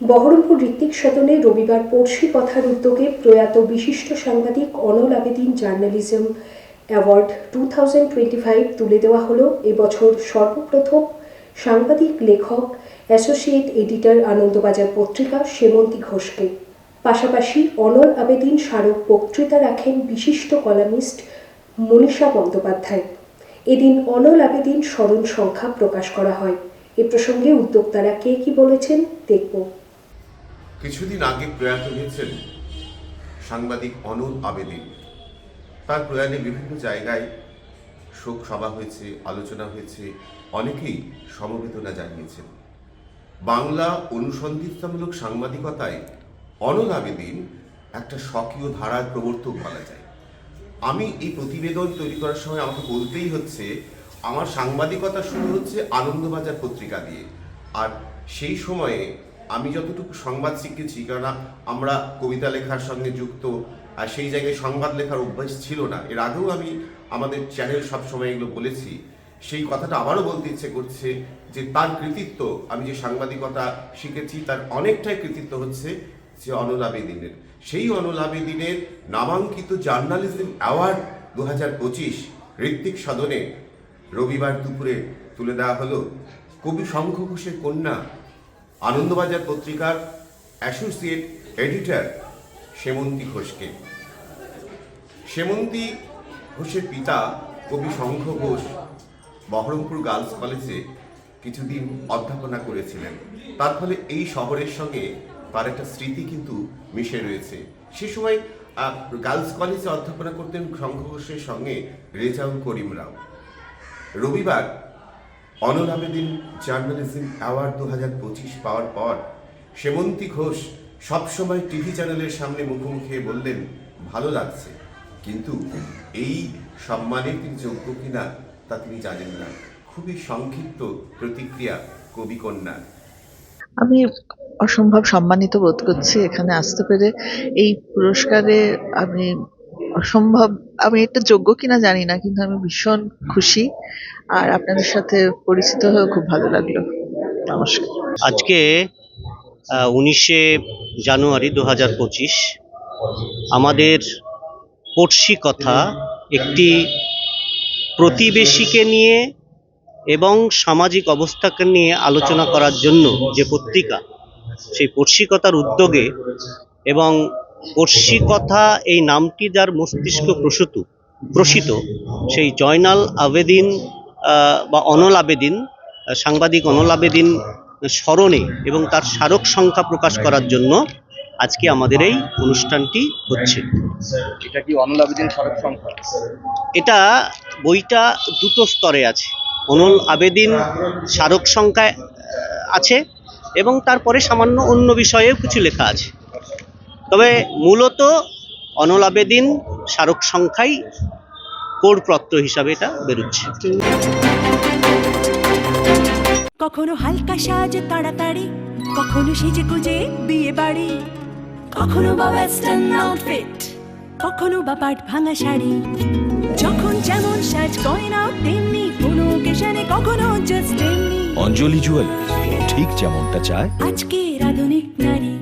বহরমপুর ঋত্বিক সদনে রবিবার পড়শি কথার উদ্যোগে প্রয়াত বিশিষ্ট সাংবাদিক Anol Abedin journalism award two thousand twenty five তুলে দেওয়া হলো। এবছর সর্বপ্রথম সাংবাদিক, লেখক, অ্যাসোসিয়েট এডিটর আনন্দবাজার পত্রিকা সেমন্তী ঘোষকে। পাশাপাশি অনল আবেদিন স্মারক বক্তৃতা রাখেন বিশিষ্ট কলামিস্ট মনীষা বন্দ্যোপাধ্যায়। এদিন অনল আবেদিন স্মরণ সংখ্যা প্রকাশ করা হয়। এ প্রসঙ্গে উদ্যোক্তারা কে কি বলেছেন দেখব। কিছুদিন আগে প্রয়াত হয়েছেন সাংবাদিক অনল আবেদিন। তার প্রয়াণে বিভিন্ন জায়গায় শোক সভা হয়েছে, আলোচনা হয়েছে, অনেকেই সমবেদনা জানিয়েছেন। বাংলা অনুসন্ধিতামূলক সাংবাদিকতায় অনল আবেদিন একটা স্বকীয় ধারার প্রবর্তক বলা যায়। আমি এই প্রতিবেদন তৈরি করার সময় আমাকে বলতেই হচ্ছে, আমার সাংবাদিকতা শুরু হচ্ছে আনন্দবাজার পত্রিকা দিয়ে। আর সেই সময়ে আমি যতটুকু সংবাদ শিখেছি, কেননা আমরা কবিতা লেখার সঙ্গে যুক্ত, আর সেই জায়গায় সংবাদ লেখার অভ্যাস ছিল না। এর আগেও আমি আমাদের চ্যানেল সবসময় এগুলো বলেছি। সেই কথাটা আবারও বলতে ইচ্ছে করছে যে, তার কৃতিত্ব, আমি যে সাংবাদিকতা শিখেছি, তার অনেকটাই কৃতিত্ব হচ্ছে যে অনল আবেদিনের সেই অনল আবেদিনের নামাঙ্কিত জার্নালিজম অ্যাওয়ার্ড দু হাজার পঁচিশ ঋত্বিক সদনে রবিবার দুপুরে তুলে দেওয়া হলো। কবি শঙ্খ ঘোষের কন্যা আনন্দবাজার পত্রিকার অ্যাসোসিয়েট এডিটর সেমন্তী ঘোষকে। সেমন্তী ঘোষের পিতা কবি শঙ্খ ঘোষ বহরমপুর গার্লস কলেজে কিছুদিন অধ্যাপনা করেছিলেন। তার ফলে এই শহরের সঙ্গে তার একটা স্মৃতি কিন্তু মিশে রয়েছে। সে সময় গার্লস কলেজে অধ্যাপনা করতেন শঙ্খ ঘোষের সঙ্গে রেজাউল করিম রাও। রবিবার অনল আবেদিন জার্নালিজম অ্যাওয়ার্ড দু হাজার পঁচিশ পাওয়ার পর সেমন্তী ঘোষ সবসময় টিভি চ্যানেলের সামনে মুখোমুখি বললেন, ভালো লাগছে। কিন্তু এই সম্মানে তিনি যোগ্য কিনা তা তিনি জানেন না। খুবই সংক্ষিপ্ত প্রতিক্রিয়া কবি কন্যা। আমি অসম্ভব সম্মানিত বোধ করছি এখানে আসতে পেরে। এই পুরস্কারে আমি অসম্ভব, আমি এটা যোগ্য কিনা জানি না, কিন্তু আমি ভীষণ খুশি আর আপনাদের সাথে পরিচিত হয়ে খুব ভালো লাগল। নমস্কার। আজকে উনিশে জানুয়ারি দু হাজার পঁচিশ, আমাদের পড়শি কথা একটি প্রতিবেশীকে নিয়ে এবং সামাজিক অবস্থাকে নিয়ে আলোচনা করার জন্য যে পত্রিকা, সেই পড়শিকতার উদ্যোগে এবং পড়শিকথা এই নামটি যার মস্তিষ্ক প্রসূত প্রসিত সেই জয়নাল আবেদিন বা অনল আবেদিন সাংবাদিক অনল আবেদিন স্মরণে এবং তার স্মারক সংখ্যা প্রকাশ করার জন্য আজকে আমাদের এই অনুষ্ঠানটি হচ্ছে। এটা কি অনল আবেদিন সড়ক সংখ্যা? এটা বইটা দুটো স্তরে আছে। অনল আবেদিন স্মারক সংখ্যায় আছে এবং তারপরে সামান্য অন্য বিষয়েও কিছু লেখা আছে। তবে মূলত অনল আবেদিন স্মারক সংখ্যাই কোর প্রত্যয় হিসাবে এটা বেরোচ্ছে। কখনো হালকা সাজ তাড়াতাড়ি কখনো সেজে গুজে বিয়ে বাড়ি কখনো বা ওয়েস্টার্ন আউটফিট কখনো বা পাট ভাঙা শাড়ি। যখন যেমন সাজ গয়না তেমনি কোনো কেশানে কখনো জাস্ট তেমনি। অঞ্জলি জুয়েলার্স ঠিক যেমনটা চায়। আজকের আধুনিক নারী।